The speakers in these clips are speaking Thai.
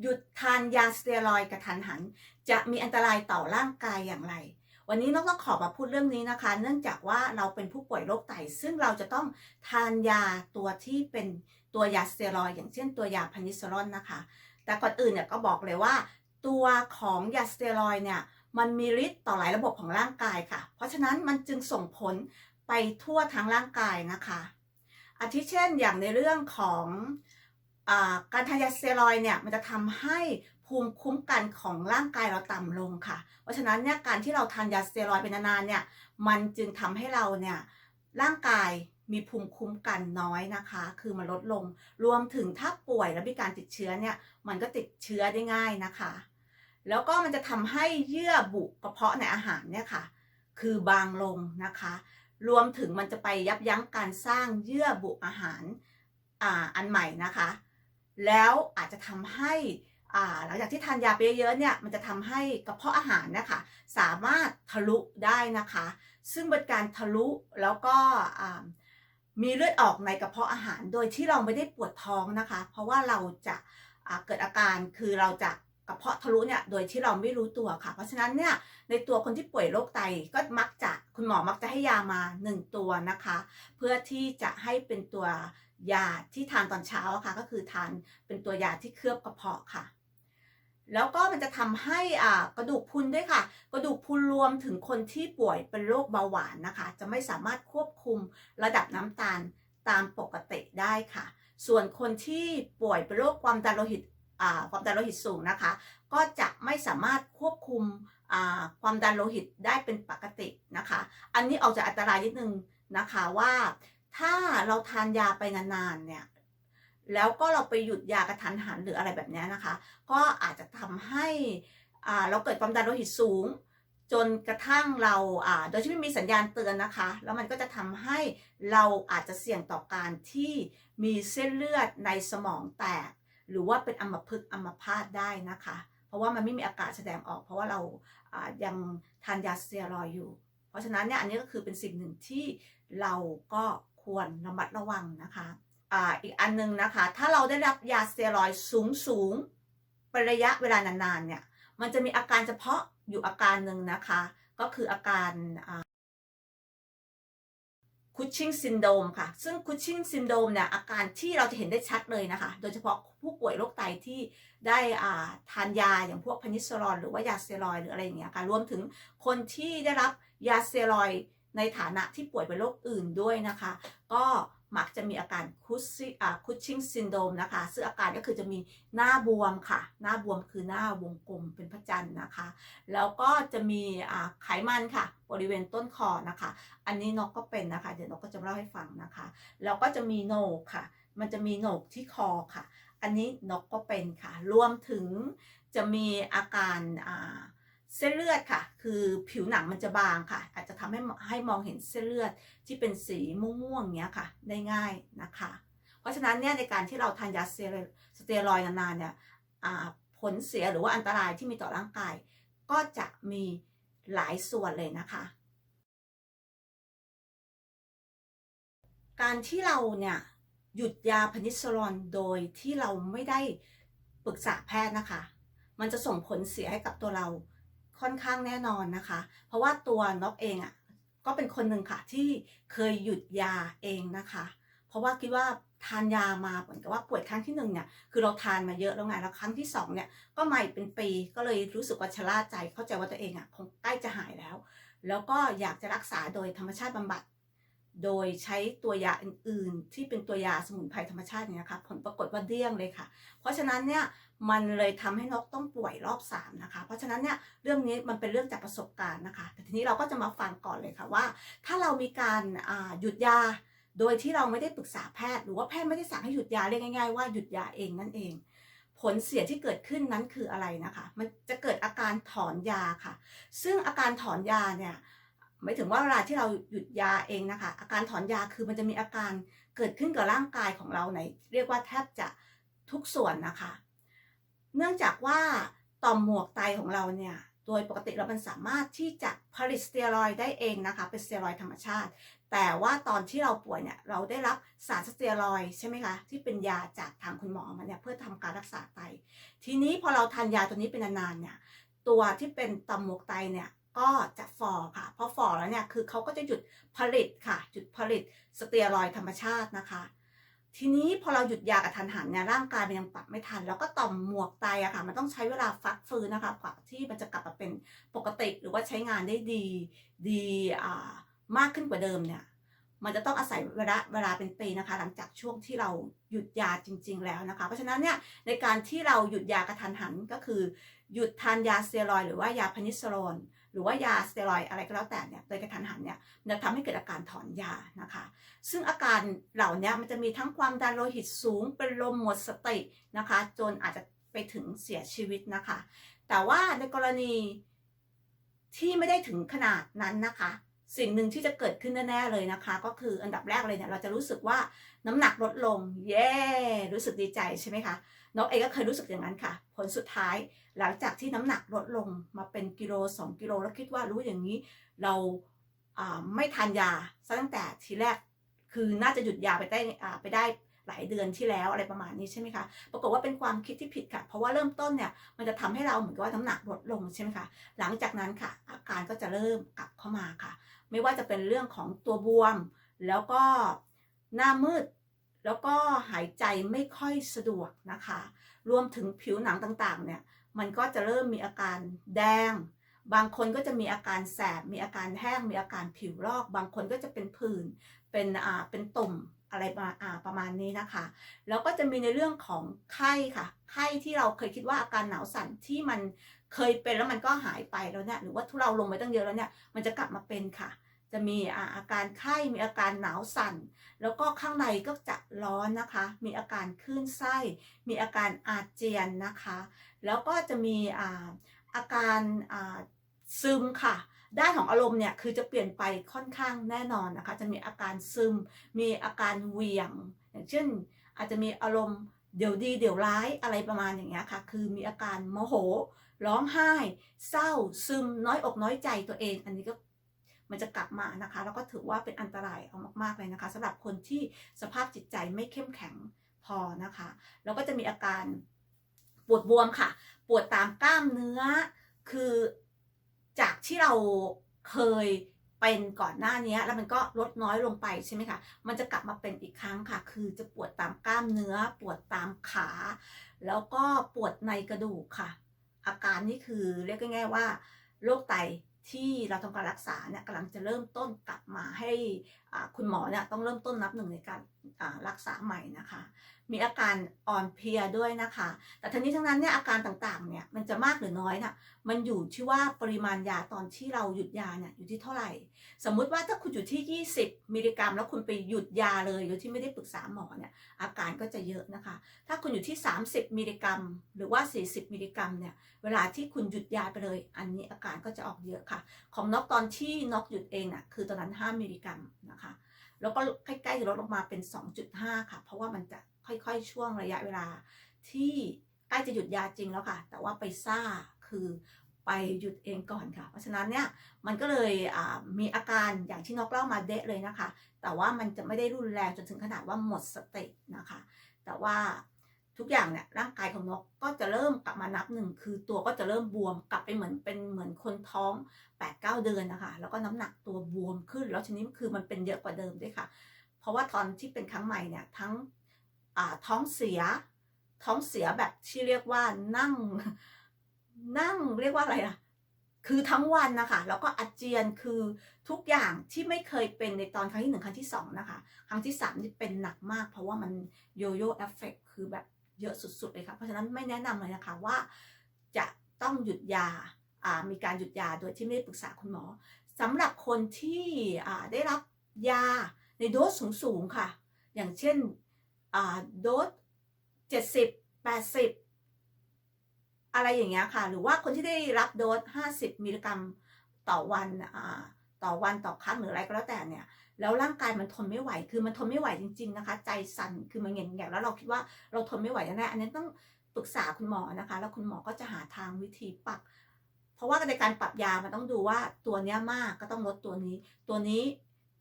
หยุดทานยาสเตียรอยกระทันหัน จะมีอันตรายต่อร่างกายอย่างไร วันนี้น้องต้องขอมาพูดเรื่องนี้นะคะ เนื่องจากว่าเราเป็นผู้ป่วยโรคไต ซึ่งเราจะต้องทานยาตัวที่เป็นตัวยาสเตียรอยอย่างเช่นตัวยาพานิสรอนนะคะ แต่ก่อนอื่นเนี่ยก็บอกเลยว่า ตัวของยาสเตียรอยเนี่ยมันมีฤทธิ์ต่อหลายระบบของร่างกายค่ะ เพราะฉะนั้นมันจึงส่งผลไปทั่วทั้งร่างกายนะคะอาทิเช่นอย่างในเรื่องของ การทานยาสเตียรอยเนี่ยมันจะทำให้ภูมิคุ้มกันของร่างกายเราต่ำลงค่ะ เพราะฉะนั้นเนี่ยการที่เราทานยาสเตียรอยเป็นนานๆเนี่ยมันจึงทำให้เราเนี่ยร่างกายมีภูมิคุ้มกันน้อยนะคะ คือมันลดลง รวมถึงถ้าป่วยแล้วมีการติดเชื้อเนี่ย มันก็ติดเชื้อได้ง่ายนะคะ แล้วก็มันจะทำให้เยื่อบุกระเพาะในอาหารเนี่ยค่ะ คือบางลงนะคะ รวมถึงมันจะไปยับยั้งการสร้างเยื่อบุอาหารออันใหม่นะคะ แล้วอาจจะทำให้หลังจากที่ทานยาไปเยอะเนี่ยมันจะทำให้กระเพาะอาหารนะคะสามารถทะลุได้นะคะ ซึ่งเป็นการทะลุแล้วก็มีเลือดออกในกระเพาะอาหาร โดยที่เราไม่ได้ปวดท้องนะคะ เพราะว่าเราจะาเกิดอาการคือเราจะกระเพาะทะลุเนี่ยโดยที่เราไม่รู้ตัวค่ะ เพราะฉะนั้นเนี่ยในตัวคนที่ป่วยโรคไตก็มักจะคุณหมอมักจะให้ยามา 1 ตัวนะคะ เพื่อที่จะให้เป็นตัว ยาที่ทานตอนเช้าค่ะ ก็คือทานเป็นตัวยาที่เคลือบกระเพาะค่ะ แล้วก็มันจะทำให้อ่ากระดูกพุนด้วยค่ะ กระดูกพุนรวมถึงคนที่ป่วยเป็นโรคเบาหวานนะคะ จะไม่สามารถควบคุมระดับน้ำตาลตามปกติได้ค่ะ ส่วนคนที่ป่วยเป็นโรคความดันโลหิตความดันโลหิตสูงนะคะ ก็จะไม่สามารถควบคุมความดันโลหิตได้เป็นปกตินะคะ อันนี้ออกจากอันตรายนิดนึงนะคะว่า ถ้าเราทานยาไปนานๆเนี่ยแล้วก็เราไปหยุดยากระทันหันหรืออะไรแบบนี้นะคะ ก็อาจจะทำให้เราเกิดความดันโลหิตสูง จนกระทั่งเราโดยที่ไม่มีสัญญาณเตือนนะคะ แล้วมันก็จะทำให้เราอาจจะเสี่ยงต่อการที่มีเส้นเลือดในสมองแตก หรือว่าเป็นอัมพฤกษ์อัมพาตได้นะคะ เพราะว่ามันไม่มีอาการแสดงออก เพราะว่าเรายังทานยาสเตียรอยอยู่ เพราะฉะนั้นเนี่ยอันนี้ก็คือเป็นสิ่งหนึ่งที่เราก็ ควรระมัดระวังนะคะอ่าอีกอันนึงนะคะ ถ้าเราได้รับยาสเตียรอยสูงสูงเป็นระยะเวลานานๆเนี่ย มันจะมีอาการเฉพาะอยู่อาการหนึ่งนะคะ ก็คืออาการคุชชิงซินโดมค่ะ ซึ่งคุชชิงซินโดมเนี่ยอาการที่เราจะเห็นได้ชัดเลยนะคะ โดยเฉพาะผู้ป่วยโรคไตที่ได้ทานยาอย่างพวกพานิสรอนหรือว่ายาสเตียรอยหรืออะไรอย่างเงี้ยค่ะ รวมถึงคนที่ได้รับยาสเตียรอย ในฐานะที่ป่วยเป็นโรคอื่นด้วยนะคะ ก็มักจะมีอาการคุชคุชชิงซินโดมนะคะ ซึ่งอาการก็คือจะมีหน้าบวมค่ะ หน้าบวมคือหน้าวงกลมเป็นพระจันทร์นะคะ แล้วก็จะมีไขมันค่ะ บริเวณต้นคอนะคะ อันนี้นกก็เป็นนะคะ เดี๋ยวนกก็จะเล่าให้ฟังนะคะ แล้วก็จะมีโหนกค่ะ มันจะมีโหนกที่คอค่ะ อันนี้นกก็เป็นค่ะ รวมถึงจะมีอาการ เส้นเลือดค่ะ คือผิวหนังมันจะบางค่ะ อาจจะทำให้ให้มองเห็นเส้นเลือดที่เป็นสีม่วงๆเงี้ยค่ะ ได้ง่ายนะคะ เพราะฉะนั้นเนี่ยในการที่เราทานยาสเตียรอยนานๆเนี่ยผลเสียหรือว่าอันตรายที่มีต่อร่างกาย ก็จะมีหลายส่วนเลยนะคะ การที่เราเนี่ยหยุดยาพนิสรอนโดยที่เราไม่ได้ปรึกษาแพทย์นะคะ มันจะส่งผลเสียให้กับตัวเรา ค่อนข้างแน่นอนนะคะ เพราะว่าตัวนกเองอะ่ะก็เป็นคนหนึ่งค่ะที่เคยหยุดยาเองนะคะ เพราะว่าคิดว่าทานยามาเหมือนกับว่าป่วยครั้งที่หนึ่งเนี่ยคือเราทานมาเยอะแล้วไงแล้วครั้งที่สองเนี่ยก็มาอีกเป็นปีก็เลยรู้สึกว่าชะล่าใจเข้าใจว่าตัวเองอะคงใกล้จะหายแล้ว แล้วก็อยากจะรักษาโดยธรรมชาติบำบัด โดยใช้ตัวยาอื่น ๆ ที่เป็นตัวยาสมุนไพรธรรมชาติเนี่ยค่ะผลปรากฏว่าเดี้ยงเลยค่ะ เพราะฉะนั้นเนี่ย มันเลยทำให้นกต้องป่วยรอบ3นะคะ เพราะฉะนั้นเนี่ยเรื่องนี้มันเป็นเรื่องจากประสบการณ์นะคะ แต่ทีนี้เราก็จะมาฟังก่อนเลยค่ะว่า ถ้าเรามีการหยุดยา โดยที่เราไม่ได้ปรึกษาแพทย์ หรือว่าแพทย์ไม่ได้สั่งให้หยุดยาเรียกง่ายๆว่าหยุดยาเองนั่นเอง ผลเสียที่เกิดขึ้นนั้นคืออะไรนะคะ มันจะเกิดอาการถอนยาค่ะ ซึ่งอาการถอนยาเนี่ยหมายถึงว่าเวลาที่เราหยุดยาเองนะคะ อาการถอนยาคือมันจะมีอาการเกิดขึ้นกับร่างกายของเราในเรียกว่าแทบจะทุกส่วนนะคะ เนื่องจากว่าต่อมหมวกไตของเราเนี่ยโดยปกติเรามันสามารถที่จะผลิตสเตียรอยด์ได้เองนะคะเป็นสเตียรอยด์ธรรมชาติ แต่ว่าตอนที่เราป่วยเนี่ยเราได้รับสารสเตียรอยใช่ไหมคะที่เป็นยาจากทางคุณหมอมาเนี่ยเพื่อทำการรักษาไต ทีนี้พอเราทานยาตัวนี้เป็นนานๆเนี่ยตัวที่เป็นต่อมหมวกไตเนี่ยก็จะฟอค่ะพราะฟอแล้วเนี่ยคือเขาก็จะหยุดผลิตค่ะหยุดผลิตสเตียรอยธรรมชาตินะคะ ทีนี้พอเราหยุดยากระทันหันเนี่ยร่างกายมันยังปรับไม่ทัน แล้วก็ต่อมหมวกไตอะค่ะ มันต้องใช้เวลาฟักฟื้นนะคะกว่าที่มันจะกลับมาเป็นปกติหรือว่าใช้งานได้ดีดีอ่ามากขึ้นกว่าเดิมเนี่ยมันจะต้องอาศัยเวลาเวลาเป็นปีนะคะ หลังจากช่วงที่เราหยุดยาจริง ๆ แล้วนะคะ เพราะฉะนั้นเนี่ยในการที่เราหยุดยากระทันหันก็คือ หยุดทานยาสเตียรอยหรือว่ายาพานิสโลน หรือว่ายาสเตียรอยอะไรก็แล้วแต่เนี่ยโดยกระทันหันเนี่ยจะทำให้เกิดอาการถอนยานะคะ ซึ่งอาการเหล่านี้มันจะมีทั้งความดันโลหิตสูงเป็นลมหมดสตินะคะ จนอาจจะไปถึงเสียชีวิตนะคะ แต่ว่าในกรณีที่ไม่ได้ถึงขนาดนั้นนะคะ สิ่งหนึ่งที่จะเกิดขึ้นแน่ๆเลยนะคะ ก็คืออันดับแรกเลยเนี่ยเราจะรู้สึกว่าน้ำหนักลดลง เย้รู้สึกดีใจใช่ไหมคะนกเองก็เคยรู้สึกอย่างนั้นค่ะ ผลสุดท้ายหลังจากที่น้ำหนักลดลงมาเป็นกิโล 2 กิโลแล้วคิดว่ารู้อย่างนี้เราไม่ทานยาซะตั้งแต่ทีแรกคือน่าจะหยุดยาไปได้ไปได้หลายเดือนที่แล้วอะไรประมาณนี้ใช่ไหมคะ ปรากฏว่าเป็นความคิดที่ผิดค่ะ เพราะว่าเริ่มต้นเนี่ยมันจะทำให้เราเหมือนกับว่าน้ำหนักลดลงใช่ไหมคะ หลังจากนั้นค่ะ อาการก็จะเริ่มกลับเข้ามาค่ะ ไม่ว่าจะเป็นเรื่องของตัวบวม แล้วก็หน้ามืด แล้วก็หายใจไม่ค่อยสะดวกนะคะ รวมถึงผิวหนังต่างๆเนี่ยมันก็จะเริ่มมีอาการแดง บางคนก็จะมีอาการแสบ มีอาการแห้ง มีอาการผิวลอก บางคนก็จะเป็นผื่น เป็นอ่า เป็นตุ่มอะไรประอ่าประมาณนี้นะคะ แล้วก็จะมีในเรื่องของไข้ค่ะ ไข้ที่เราเคยคิดว่าอาการหนาวสั่นที่มันเคยเป็นแล้วมันก็หายไปแล้วเนี่ย หรือว่าทุเราลงไปตั้งเยอะแล้วเนี่ย มันจะกลับมาเป็นค่ะ จะมีอาการไข้มีอาการหนาวสั่น แล้วก็ข้างในก็จะร้อนนะคะ มีอาการคลื่นไส้ มีอาการอาเจียนนะคะ แล้วก็จะมีอาอาการซึมค่ะด้านของอารมณ์เนี่ยคือจะเปลี่ยนไปค่อนข้างแน่นอนนะคะ จะมีอาการซึม มีอาการเหวี่ยง อย่างเช่น อาจจะมีอารมณ์เดี๋ยวดีเดี๋ยวร้ายอะไรประมาณอย่างเงี้ยค่ะ คือมีอาการโมโห ร้องไห้ เศร้าซึมน้อยอกน้อยใจตัวเอง อันนี้ก็ มันจะกลับมานะคะ แล้วก็ถือว่าเป็นอันตรายเอามากๆเลยนะคะสำหรับคนที่สภาพจิตใจไม่เข้มแข็งพอนะคะ แล้วก็จะมีอาการปวดบวมค่ะ ปวดตามกล้ามเนื้อ คือจากที่เราเคยเป็นก่อนหน้านี้แล้วมันก็ลดน้อยลงไปใช่ไหมคะมันจะกลับมาเป็นอีกครั้งค่ะ คือจะปวดตามกล้ามเนื้อ ปวดตามขา แล้วก็ปวดในกระดูกค่ะ อาการนี้คือเรียกง่ายๆว่าโรคไต ที่เราทำการรักษาเนี่ยกำลังจะเริ่มต้นกลับมาให้ คุณหมอเนี่ยต้องเริ่มต้นนับหนึ่งในการรักษาใหม่นะคะ มีอาการอ่อนเพลียด้วยนะคะ แต่ทั้งนี้ทั้งนั้นเนี่ยอาการต่างๆเนี่ยมันจะมากหรือน้อยนะ่ะมันอยู่ที่ว่าปริมาณยาตอนที่เราหยุดยาเนี่ยอยู่ที่เท่าไหร่ สมมุติว่าถ้าคุณอยู่ที่ 20 มิลลิกรัม แล้วคุณไปหยุดยาเลยโดยที่ไม่ได้ปรึกษาหมอเนี่ยอาการก็จะเยอะนะคะ ถ้าคุณอยู่ที่ 30 มิลลิกรัม หรือว่า 40 มิลลิกรัมเนี่ยเวลาที่คุณหยุดยาไปเลย อันนี้อาการก็จะออกเยอะค่ะ ของนกตอนที่นกหยุดเองน่ะคือตอนนั้น 5 มิลลิกรัมนะคะ แล้วก็ใกล้ๆลดลงมาเป็น 2.5 ค่ะ เพราะว่ามันจะค่อยๆ ช่วงระยะเวลา ที่ใกล้จะหยุดยาจริงแล้วค่ะ แต่ว่าไปซ่าคือไปหยุดเองก่อนค่ะ เพราะฉะนั้นเนี่ยมันก็เลยมีอาการอย่างที่นกเล่ามาเดะเลยนะคะ แต่ว่ามันจะไม่ได้รุนแรงจนถึงขนาดว่าหมดสตินะคะ แต่ว่า ทุกอย่างเนี่ยร่างกายของนกก็จะเริ่มกลับมานับหนึ่งคือตัวก็จะเริ่มบวมกลับไปเหมือนเป็นเหมือนคนท้อง8ปดเเดือนนะคะแล้วก็น้ำหนักตัวบวมขึ้น แล้วทีนี้คือมันเป็นเยอะกว่าเดิมด้วยค่ะ เพราะว่าตอนที่เป็นครั้งใหม่เนี่ยทั้งท้องเสีย ท้องเสียแบบที่เรียกว่านั่งนั่งเรียกว่าอะไรอะคือทั้งวันนะคะ แล้วก็อาเจียนคือทุกอย่างที่ไม่เคยเป็นในตอนครั้งที่หนึ่งครั้งที่สองนะคะ ครั้งที่สามนี่เป็นหนักมาก เพราะว่ามันโยโย่เอฟเฟกคือแบบ เยอะสุด ๆ เลยค่ะเพราะฉะนั้นไม่แนะนำเลยนะคะว่าจะต้องหยุดยามีการหยุดยาโดยที่ไม่ได้ปรึกษาคุณหมอสำหรับคนที่ได้รับยาในโดสสูงๆค่ะ อย่างเช่นโดสเจ็ดสิบแปดสิบอะไรอย่างเงี้ยค่ะ หรือว่าคนที่ได้รับโดส 50 มิลลิกรัมต่อวันต่อวันต่อครั้งหรืออะไรก็แล้วแต่เนี่ย แล้วร่างกายมันทนไม่ไหว คือมันทนไม่ไหวจริง ๆนะคะ ใจสั่น คือมันเงียบเงียบแล้วเราคิดว่าเราทนไม่ไหวแน่อันนี้ต้องปรึกษาคุณหมอนะคะ แล้วคุณหมอก็จะหาทางวิธีปรับ เพราะว่าในการปรับยามันต้องดูว่าตัวเนี้ยมากก็ต้องลดตัวนี้ ตัวนี้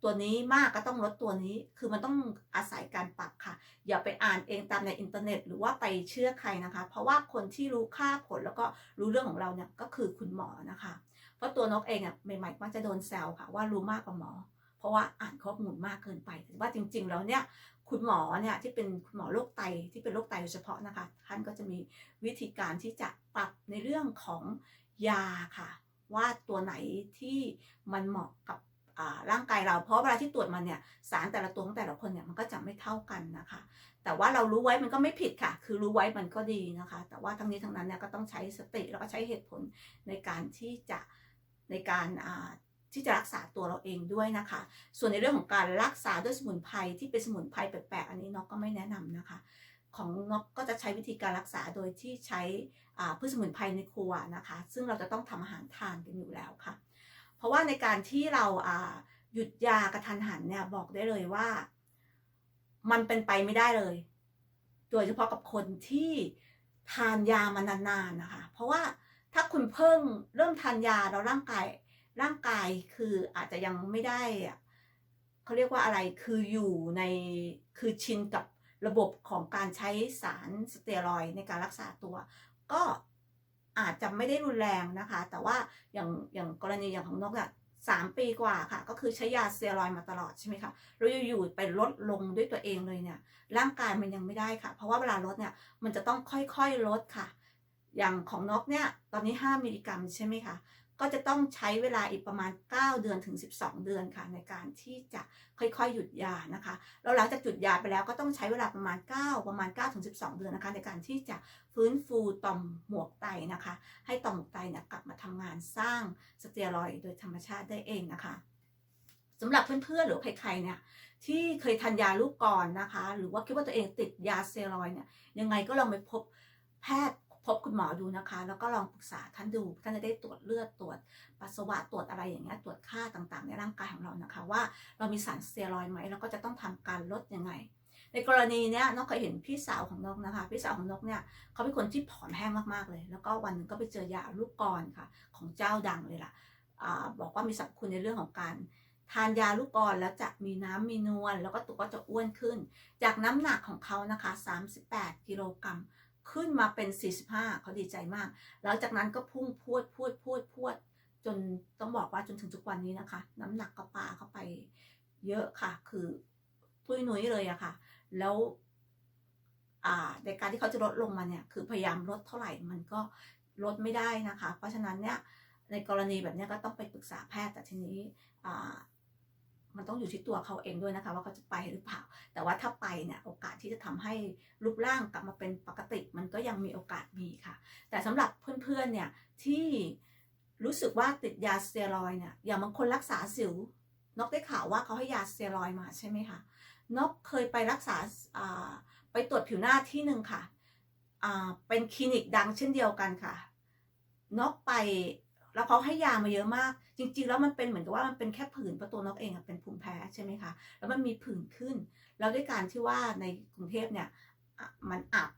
ตัวนี้มากก็ต้องลดตัวนี้ คือมันต้องอาศัยการปรับค่ะ อย่าไปอ่านเองตามในอินเทอร์เน็ต หรือว่าไปเชื่อใครนะคะ เพราะว่าคนที่รู้ค่าผลแล้วก็รู้เรื่องของเราเนี่ยก็คือคุณหมอนะคะ เพราะตัวนกเองอะใหม่ๆมักจะโดนแซวค่ะว่ารู้มากกว่าหมอ เพราะว่าอ่านข้อมูลมากเกินไปแต่ว่าจริง ๆ แล้วเนี่ยคุณหมอเนี่ยที่เป็นคุณหมอโรคไตที่เป็นโรคไตโดยเฉพาะนะคะท่านก็จะมีวิธีการที่จะปรับในเรื่องของยาค่ะ ว่าตัวไหนที่มันเหมาะกับร่างกายเราเพราะเวลาที่ตรวจมันเนี่ยสารแต่ละตัวของแต่ละคนเนี่ยมันก็จะไม่เท่ากันนะคะ แต่ว่าเรารู้ไว้มันก็ไม่ผิดค่ะ คือรู้ไว้มันก็ดีนะคะ แต่ว่าทั้งนี้ทั้งนั้นเนี่ยก็ต้องใช้สติแล้วก็ใช้เหตุผลในการที่จะในการ ที่จะรักษาตัวเราเองด้วยนะคะ ส่วนในเรื่องของการรักษาด้วยสมุนไพรที่เป็นสมุนไพรแปลกๆ อันนี้นกก็ไม่แนะนำนะคะ ของนกก็จะใช้วิธีการรักษาโดยที่ใช้พืชสมุนไพรในครัวนะคะ ซึ่งเราจะต้องทำอาหารทานกันอยู่แล้วค่ะ เพราะว่าในการที่เราหยุดยากระทันหันเนี่ยบอกได้เลยว่า มันเป็นไปไม่ได้เลย โดยเฉพาะกับคนที่ทานยามานานๆนะคะ เพราะว่าถ้าคุณเพิ่งเริ่มทานยาแล้วร่างกาย ร่างกายคืออาจจะยังไม่ได้เขาเรียกว่าอะไรคืออยู่ในคือชินกับระบบของการใช้สารสเตียรอยในการรักษาตัว ก็อาจจะไม่ได้รุนแรงนะคะ แต่ว่าอย่างอย่างกรณีอย่างของนกอะสามปีกว่าค่ะ ก็คือใช้ยาสเตียรอยมาตลอดใช่ไหมคะเราอยู่ๆไปลดลงด้วยตัวเองเลยเนี่ย ร่างกายมันยังไม่ได้ค่ะ เพราะว่าเวลาลดเนี่ยมันจะต้องค่อยๆลดค่ะ อย่างของนกเนี่ยตอนนี้ 5มิลลิกรัมใช่ไหมคะ ก็จะต้องใช้เวลาอีกประมาณ 9 เดือนถึง 12 เดือนค่ะ ในการที่จะค่อยๆ หยุดยานะคะแล้วหลังจากหยุดยาไปแล้วก็ต้องใช้เวลาประมาณ 9 ประมาณ9ถึง12 เดือนนะคะ ในการที่จะฟื้นฟูต่อมหมวกไตนะคะ ให้ต่อมหมวกไตเนี่ยกลับมาทำงานสร้างสเตียรอยด์โดยธรรมชาติได้เองนะคะสำหรับเพื่อนๆหรือใครๆเนี่ยที่เคยทานยาลูกก่อนนะคะ หรือว่าคิดว่าตัวเองติดยาสเตียรอยด์เนี่ยยังไงก็ลองไปพบแพทย์ พบคุณหมอดูนะคะ แล้วก็ลองปรึกษาท่านดู ท่านจะได้ตรวจเลือดตรวจปัสสาวะตรวจอะไรอย่างเงี้ยตรวจค่าต่างๆ ในร่างกายของเรานะคะ ว่าเรามีสารสเตียรอยไหมแล้วก็จะต้องทำการลดยังไง ในกรณีเนี้ยนกเคยเห็นพี่สาวของนกนะคะ พี่สาวของนกเนี่ยเขาเป็นคนที่ผอมแห้งมากๆเลย แล้วก็วันนึงก็ไปเจอยาลูกกรค่ะ ของเจ้าดังเลยล่ะบอกว่ามีสรรพคุณในเรื่องของการทานยาลูกกรแล้วจะมีน้ำมีนวลแล้วก็ตัวก็จะอ้วนขึ้น จากน้ำหนักของเขานะคะ 38 กิโลกรัม ขึ้นมาเป็น 45 เขาดีใจมาก หลังจากนั้นก็พุ่งพวดพวดพวดพวด จนต้องบอกว่าจนถึงทุกวันนี้นะคะ น้ำหนักก็ปาเข้าไปเยอะค่ะ คือตุ้ยนุ้ยเลยอะค่ะ แล้วในการที่เขาจะลดลงมาเนี่ย คือพยายามลดเท่าไหร่มันก็ลดไม่ได้นะคะ เพราะฉะนั้นเนี่ยในกรณีแบบนี้ก็ต้องไปปรึกษาแพทย์แต่ทีนี้ มันต้องอยู่ที่ตัวเขาเองด้วยนะคะ ว่าเขาจะไปหรือเปล่า แต่ว่าถ้าไปเนี่ยโอกาสที่จะทำให้รูปร่างกลับมาเป็นปกติ มันก็ยังมีโอกาสมีค่ะ แต่สำหรับเพื่อนๆเนี่ยที่รู้สึกว่าติดยาสเตียรอยเนี่ยอย่างบางคนรักษาสิวนกได้ข่าวว่าเขาให้ยาสเตียรอยมาใช่ไหมคะนกเคยไปรักษาไปตรวจผิวหน้าที่หนึ่งค่ะเป็นคลินิกดังเช่นเดียวกันค่ะ นกไปแล้วเขาให้ยามาเยอะมาก จริง ๆ แล้วมันเป็นเหมือนกับว่ามันเป็นแค่ผื่นประตูนกเองเป็นภูมิแพ้ใช่ไหมคะ แล้วมันมีผื่นขึ้น แล้วด้วยการที่ว่าในกรุงเทพเนี่ยมันอับ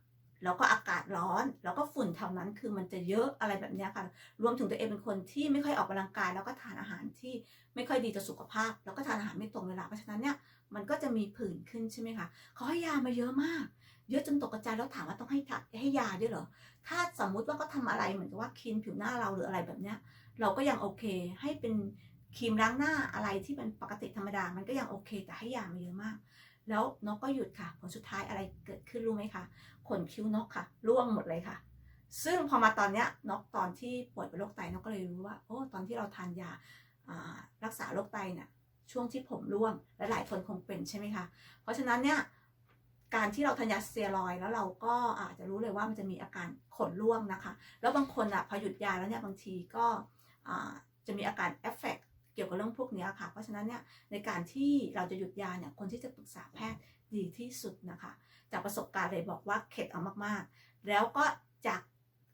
แล้วก็อากาศร้อน แล้วก็ฝุ่นแถวนั้นคือมันจะเยอะอะไรแบบนี้ค่ะ รวมถึงตัวเองเป็นคนที่ไม่ค่อยออกกำลังกาย แล้วก็ทานอาหารที่ไม่ค่อยดีต่อสุขภาพ แล้วก็ทานอาหารไม่ตรงเวลา เพราะฉะนั้นเนี่ยมันก็จะมีผื่นขึ้นใช่ไหมคะเขาให้ยามาเยอะมาก เยอะจนตกกระจายแล้วถามว่าต้องให้ให้ยาด้วยเหรอ ถ้าสมมุติว่าก็ทำอะไรเหมือนกับว่าคินผิวหน้าเราหรืออะไรแบบเนี้ย เราก็ยังโอเค ให้เป็นครีมล้างหน้าอะไรที่เป็นปกติธรรมดา มันก็ยังโอเค แต่ให้ยามาเยอะมาก แล้วนกก็หยุดค่ะ ผลสุดท้ายอะไรเกิดขึ้นรู้ไหมคะ ขนคิ้วนกค่ะ ร่วงหมดเลยค่ะ ซึ่งพอมาตอนเนี้ยนกตอนที่ป่วยเป็นโรคไตนกก็เลยรู้ว่า โอ้ ตอนที่เราทานยารักษาโรคไตเนี่ยช่วงที่ผมร่วงและหลายคนคงเป็นใช่ไหมคะ เพราะฉะนั้นเนี่ยการที่เราทานยาสเตียรอยแล้วเราก็อาจจะรู้เลยว่ามันจะมีอาการขนร่วงนะคะ แล้วบางคนอะพอหยุดยาแล้วเนี่ยบางทีก็ จะมีอาการเอฟเฟกเกี่ยวกับเรื่องพวกนี้ค่ะ เพราะฉะนั้นเนี่ยในการที่เราจะหยุดยาเนี่ยคนที่จะปรึกษาแพทย์ดีที่สุดนะคะ จากประสบการณ์เลยบอกว่าเข็ดเอามากๆ แล้วก็จาก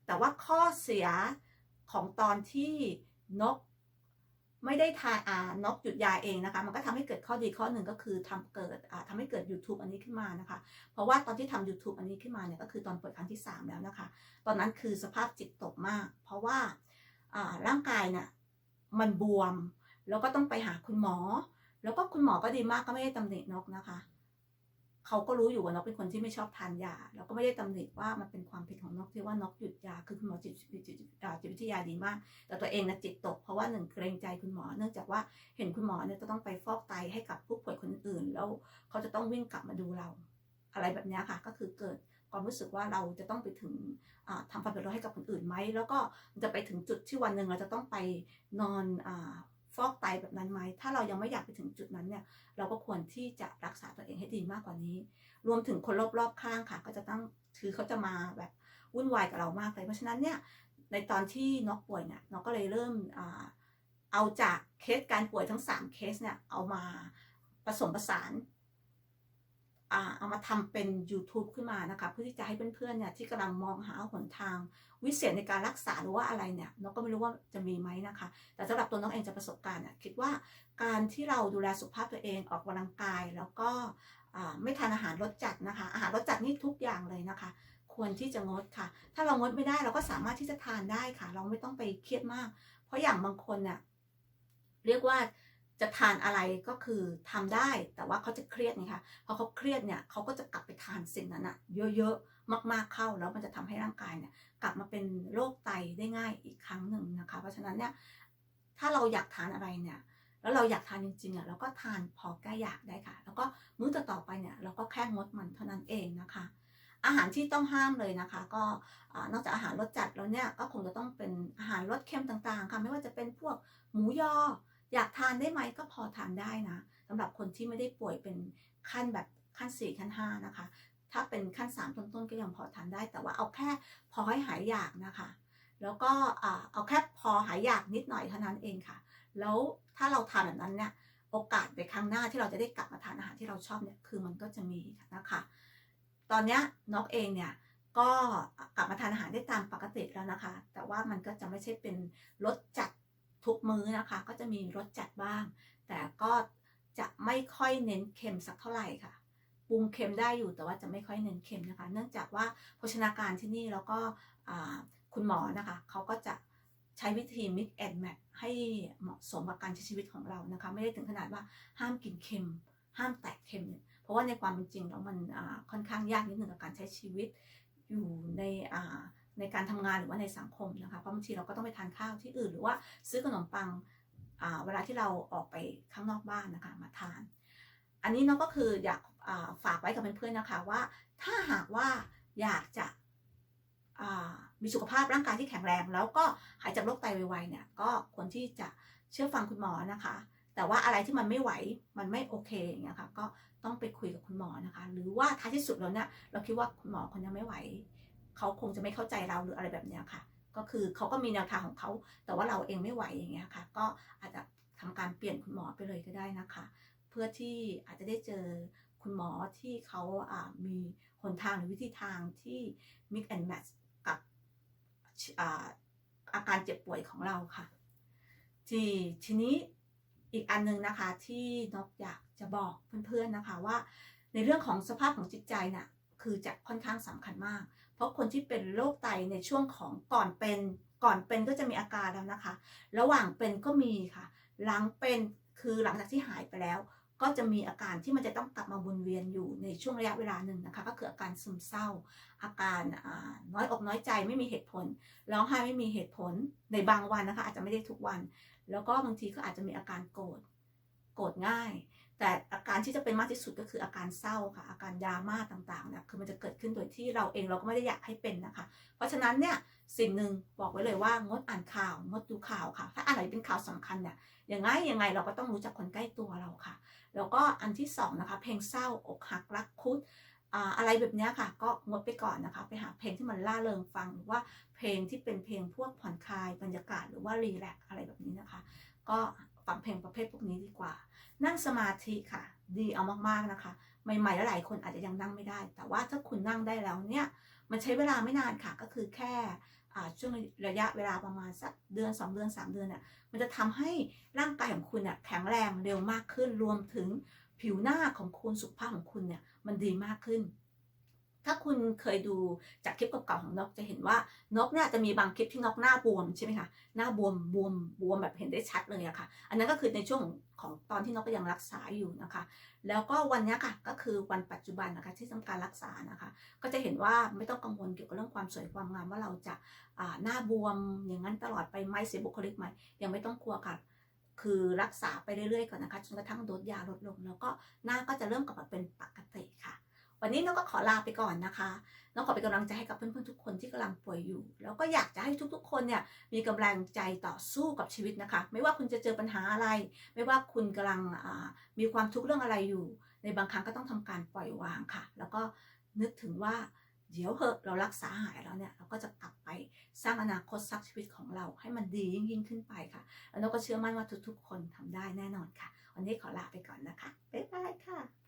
แต่ว่าข้อเสียของตอนที่นกไม่ได้ทานอ่านกหยุดยาเองนะคะ มันก็ทำให้เกิดข้อดีข้อหนึ่งก็คือทำเกิดอ่าทำให้เกิด YouTube อันนี้ขึ้นมานะคะ เพราะว่าตอนที่ทำ YouTube อันนี้ขึ้นมาเนี่ยก็คือตอนเปิดครั้งที่ 3 แล้วนะคะ ตอนนั้นคือสภาพจิตตกมาก เพราะว่า ร่างกายเนี่ยมันบวม แล้วก็ต้องไปหาคุณหมอ แล้วก็คุณหมอก็ดีมากก็ไม่ได้ตำหนินกนะคะ เขาก็รู้อยู่ว่านกเป็นคนที่ไม่ชอบทานยา แล้วก็ไม่ได้ตำหนิว่ามันเป็นความผิดของนกที่ว่านกหยุดยา คือคุณหมอจิตจิตจิตจิตวิทยาดีมาก แต่ตัวเองนะจิตตก เพราะว่าหนึ่งเกรงใจคุณหมอ เนื่องจากว่าเห็นคุณหมอเนี่ยจะต้องไปฟอกไตให้กับผู้ป่วยคนอื่น แล้วเขาจะต้องวิ่งกลับมาดูเรา อะไรแบบนี้ค่ะ ก็คือเกิด ความรู้สึกว่าเราจะต้องไปถึงทำความเดือดร้อนให้กับคนอื่นไหม แล้วก็จะไปถึงจุดที่วันหนึ่งเราจะต้องไปนอนอฟอกไตแบบนั้นไหม ถ้าเรายังไม่อยากไปถึงจุดนั้นเนี่ยเราก็ควรที่จะรักษาตัวเองให้ดีมากกว่านี้ รวมถึงคนรอบๆข้างค่ะ ก็จะต้องคือเขาจะมาแบบวุ่นวายกับเรามากเลย เพราะฉะนั้นเนี่ยในตอนที่นกป่วยเนี่ยนกก็เลยเริ่มอเอาจากเคสการป่วยทั้ง 3 เคสเนี่ยเอามาผสมผสาน เอามาทำเป็น YouTube ขึ้นมานะคะ เพื่อที่จะให้เพื่อนๆเนี่ยที่กำลังมองหาหนทาง วิเศษในการรักษาหรือว่าอะไรเนี่ยนกก็ไม่รู้ว่าจะมีไหมนะคะ แต่สำหรับตัวน้องเองจากประสบการณ์เนี่ยคิดว่าการที่เราดูแลสุขภาพตัวเองออกกำลังกายแล้วก็ไม่ทานอาหารรสจัดนะคะ อาหารรสจัดนี่ทุกอย่างเลยนะคะ ควรที่จะงดค่ะ ถ้าเรางดไม่ได้เราก็สามารถที่จะทานได้ค่ะ เราไม่ต้องไปเครียดมาก เพราะอย่างบางคนเนี่ยเรียกว่า จะทานอะไรก็คือทำได้แต่ว่าเขาจะเครียดไงคะพอเขาเครียดเนี่ยเขาก็จะกลับไปทานสิ่งนั้นอะเยอะๆมากๆเข้าแล้วมันจะทำให้ร่างกายเนี่ยกลับมาเป็นโรคไตได้ง่ายอีกครั้งหนึ่งนะคะ เพราะฉะนั้นเนี่ยถ้าเราอยากทานอะไรเนี่ยแล้วเราอยากทานจริงๆอะเราก็ทานพอแก้อยากได้ค่ะ แล้วก็มื้อต่อๆไปเนี่ยเราก็แค่งดมันเท่านั้นเองนะคะ อาหารที่ต้องห้ามเลยนะคะ ก็นอกจากอาหารรสจัดแล้วเนี่ยก็คงจะต้องเป็นอาหารรสเค็มต่างๆค่ะไม่ว่าจะเป็นพวกหมูยอ อยากทานได้ไหมก็พอทานได้นะสำหรับคนที่ไม่ได้ป่วยเป็นขั้นแบบขั้น 4 ขั้น 5 นะคะ ถ้าเป็นขั้น 3 ต้นๆก็ยังพอทานได้ แต่ว่าเอาแค่พอให้หายอยากนะคะ แล้วก็เอาแค่พอหายอยากนิดหน่อยเท่านั้นเองค่ะ แล้วถ้าเราทานแบบนั้นเนี่ยโอกาสในครั้งหน้าที่เราจะได้กลับมาทานอาหารที่เราชอบเนี่ยคือมันก็จะมีนะคะ ตอนนี้นกเองเนี่ยก็กลับมาทานอาหารได้ตามปกติแล้วนะคะ แต่ว่ามันก็จะไม่ใช่เป็นรสจัด ทุกมื้อนะคะ ก็จะมีรสจัดบ้าง แต่ก็จะไม่ค่อยเน้นเค็มสักเท่าไหร่ค่ะปรุงเค็มได้อยู่แต่ว่าจะไม่ค่อยเน้นเค็มนะคะ เนื่องจากว่าโภชนาการที่นี่แล้วก็คุณหมอนะคะเขาก็จะใช้วิธี mix and match ให้เหมาะสมกับการใช้ชีวิตของเรานะคะ ไม่ได้ถึงขนาดว่าห้ามกินเค็ม ห้ามแตะเค็มเนี่ยเพราะว่าในความเป็นจริงแล้วมันค่อนข้างยากนิดหนึ่งกับการใช้ชีวิตอยู่ในอ่า ในการทำงานหรือว่าในสังคมนะคะ เพราะบางทีเราก็ต้องไปทานข้าวที่อื่น หรือว่าซื้อขนมปังเวลาที่เราออกไปข้างนอกบ้านนะคะมาทาน อันนี้น้องก็คืออยากาฝากไว้กับเพื่อนๆนะคะว่า ถ้าหากว่าอยากจะมีสุขภาพร่างกายที่แข็งแรง แล้วก็หายจากโรคไตไวๆเนี่ยก็ควรที่จะเชื่อฟังคุณหมอนะคะ แต่ว่าอะไรที่มันไม่ไหวมันไม่โอเคอย่างเงี้ยค่ะก็ต้องไปคุยกับคุณหมอนะคะ หรือว่าท้ายที่สุดแล้วเนี่ยเราคิดว่าคุณหมอคนนี้ไม่ไหว เขาคงจะไม่เข้าใจเราหรืออะไรแบบนี้ค่ะ ก็คือเขาก็มีแนวทางของเขา แต่ว่าเราเองไม่ไหวอย่างเงี้ยค่ะ ก็อาจจะทำการเปลี่ยนคุณหมอไปเลยก็ได้นะคะ เพื่อที่อาจจะได้เจอคุณหมอที่เขาามีหนทางหรือวิธีทางที่ mix and match กับอาอาการเจ็บป่วยของเราค่ะ ทีทีนี้อีกอันหนึงนะคะที่นกอยากจะบอกเพื่อนๆนะคะว่า ในเรื่องของสภาพของจิตใจน่ะคือจะค่อนข้างสำคัญมาก ราะคนที่เป็นโรคไตในช่วงของก่อนเป็นก่อนเป็นก็จะมีอาการแล้วนะคะ ระหว่างเป็นก็มีค่ะ หลังเป็นคือหลังจากที่หายไปแล้ว ก็จะมีอาการที่มันจะต้องกลับมาวนเวียนอยู่ในช่วงระยะเวลาหนึ่งนะคะ ก็คืออาการซึมเศร้า อาการาน้อยอกน้อยใจไม่มีเหตุผลร้องไห้ไม่มีเหตุผลในบางวันนะคะ อาจจะไม่ได้ทุกวัน แล้วก็บางทีก็อาจจะมีอาการโกรธโกรธง่าย แต่อาการที่จะเป็นมากที่สุดก็คืออาการเศร้าค่ะ อาการดราม่าต่างๆเนี่ยคือมันจะเกิดขึ้นโดยที่เราเองเราก็ไม่ได้อยากให้เป็นนะคะ เพราะฉะนั้นเนี่ยสิ่งหนึ่งบอกไว้เลยว่างดอ่านข่าวงดดูข่าวค่ะ ถ้าอะไรเป็นข่าวสำคัญเนี่ยยังไงยังไงเราก็ต้องรู้จักคนใกล้ตัวเราค่ะ แล้วก็อันที่สองนะคะเพลงเศร้าอกหักรักคุดอะไรแบบนี้ค่ะ ก็งดไปก่อนนะคะ ไปหาเพลงที่มันล่าเริงฟังหรือว่าเพลงที่เป็นเพลงพวกผ่อนคลายบรรยากาศหรือว่ารีแลกอะไรแบบนี้นะคะ ก็ฟังเพลงประเภทพวกนี้ดีกว่า นั่งสมาธิค่ะ ดีเอามากๆนะคะ ใหม่ๆแล้วหลายคนอาจจะยังนั่งไม่ได้ แต่ว่าถ้าคุณนั่งได้แล้วเนี่ยมันใช้เวลาไม่นานค่ะ ก็คือแค่ช่วงระยะเวลาประมาณสักเดือน 2 เดือน 3 เดือนเนี่ยมันจะทำให้ร่างกายของคุณเนี่ยแข็งแรงเร็วมากขึ้นรวมถึงผิวหน้าของคุณสุขภาพของคุณเนี่ยมันดีมากขึ้น ถ้าคุณเคยดูจากคลิปเก่าๆของนกจะเห็นว่านกเนี่ยจะมีบางคลิปที่นกหน้าบวมใช่ไหมคะหน้าบวมบวมบวมแบบเห็นได้ชัดเลยอะค่ะ อันนั้นก็คือในช่วง ของตอนที่นกก็ยังรักษาอยู่นะคะ แล้วก็วันนี้ค่ะก็คือวันปัจจุบันนะคะที่ทำการรักษานะคะ ก็จะเห็นว่าไม่ต้องกังวลเกี่ยวกับเรื่องความสวยความงามว่าเราจะาหน้าบวมอย่างนั้นตลอดไปไหมเสียบุคลิกไหมยังไม่ต้องกลัวค่ะคือรักษาไปเรื่อยๆก่อนนะคะจนกระทั่งโดสยาลดลง แล้วก็หน้าก็จะเริ่มกลับมาเป็นปกติค่ะ วันนี้น้องก็ขอลาไปก่อนนะคะ น้องขอเป็นกำลังใจให้กับเพื่อนๆทุกคนที่กำลังป่วยอยู่ แล้วก็อยากจะให้ทุกๆ คนเนี่ยมีกำลังใจต่อสู้กับชีวิตนะคะ ไม่ว่าคุณจะเจอปัญหาอะไร ไม่ว่าคุณกำลังมีความทุกข์เรื่องอะไรอยู่ ในบางครั้งก็ต้องทำการปล่อยวางค่ะ แล้วก็นึกถึงว่าเดี๋ยวเหอะเรารักษาหายแล้วเนี่ยเราก็จะกลับไปสร้างอนาคตสร้างชีวิตของเราให้มันดียิ่งยิ่งขึ้นไปค่ะ แล้วเราก็เชื่อมั่นว่าทุกๆ คนทำได้แน่นอนค่ะ วันนี้ขอลาไปก่อนนะคะ บ๊ายบายค่ะ